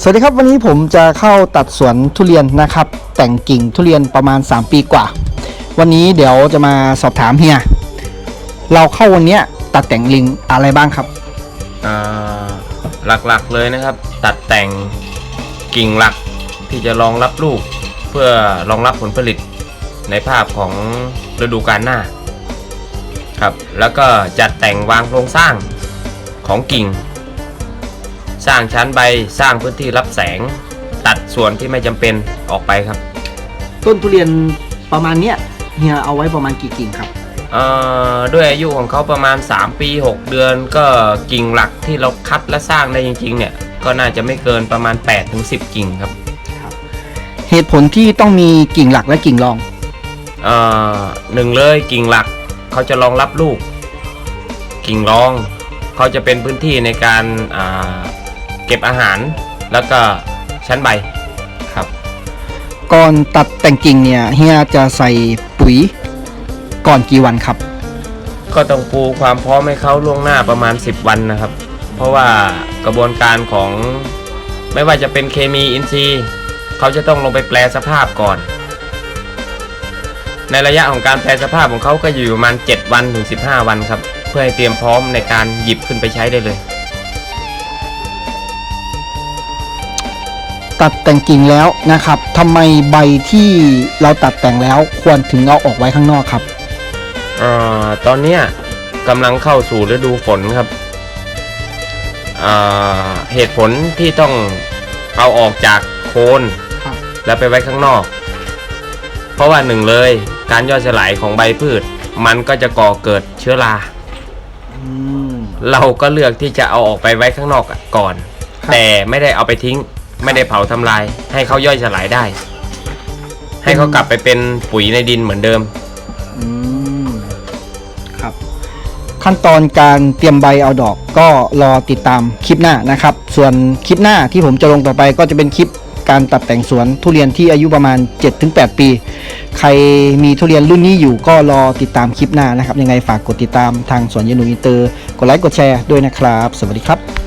สวัสดีครับวันนี้ผมจะเข้าตัดสวนทุเรียนนะครับ แต่งกิ่งทุเรียนประมาณ 3 ปีกว่า วันนี้เดี๋ยวจะมาสอบถามเฮียเราเข้าวันนี้ตัดแต่งลิงอะไรบ้างครับอ่าหลักๆเลยนะครับ ตัดแต่งกิ่งหลักที่จะรองรับลูก เพื่อรองรับผลผลิตในภาพของฤดูกาลหน้าครับ แล้วก็จัดแต่งวางโครงสร้างของกิ่ง สร้างชั้นใบสร้างพื้นที่รับแสง ตัดส่วนที่ไม่จำเป็นออกไปครับต้นทุเรียนประมาณเนี้ยเฮียเอาไว้ประมาณกี่กิ่งครับ เอ่อด้วยอายุของเขาประมาณ 3 ปี 6 เดือน ก็กิ่งหลักที่เราคัดและสร้างได้จริงๆเนี่ยก็น่าจะไม่เกินประมาณ8-10 กิ่งครับ เหตุผลที่ต้องมีกิ่งหลักและกิ่งรอง เอ่อหนึ่งเลยกิ่งหลักเขาจะรองรับลูก กิ่งรองเขาจะเป็นพื้นที่ในการอ่า เก็บอาหารแล้วก็ชั้นใบครับ ก่อนตัดแต่งกิ่งเนี่ยเฮียจะใส่ปุ๋ยก่อนกี่วันครับ ก็ต้องปูความพร้อมให้เขาล่วงหน้าประมาณ 10 วันนะครับ เพราะว่ากระบวนการของไม่ว่าจะเป็นเคมีอินทรีย์เขาจะต้องลงไปแปลสภาพก่อน ในระยะของการแปลสภาพของเขาก็อยู่ประมาณ 7 วันถึง 15 วันครับ เพื่อให้เตรียมพร้อมในการหยิบขึ้นไปใช้ได้เลย ตัดแต่งกิ่งแล้วนะครับทำไมใบที่เราตัดแต่งแล้วควรถึงเอาออกไว้ข้างนอกครับเอ่อตอนเนี้ยกำลังเข้าสู่ฤดูฝนครับเอ่อเหตุผลที่ต้องเอาออกจากโคนครับแล้วไปไว้ข้างนอก เพราะว่าหนึ่งเลยการย่อยสลายของใบพืช มันก็จะก่อเกิดเชื้อราอืมเราก็เลือกที่จะเอาออกไปไว้ข้างนอกก่อนครับแต่ไม่ได้เอาไปทิ้ง ไม่ได้เผาทำลาย ให้เขาย่อยสลายได้ ให้เขากลับไปเป็นปุ๋ยในดินเหมือนเดิม อืมครับ ขั้นตอนการเตรียมใบเอาดอกก็รอติดตามคลิปหน้านะครับ ส่วนคลิปหน้าที่ผมจะลงต่อไปก็จะเป็นคลิปการตัดแต่งสวนทุเรียนที่อายุประมาณ 7-8 ปี ใครมีทุเรียนรุ่นนี้อยู่ก็รอติดตามคลิปหน้านะครับ ยังไงฝากกดติดตามทางสวนยานุอินเตอร์ กดไลค์กดแชร์ด้วยนะครับ สวัสดีครับ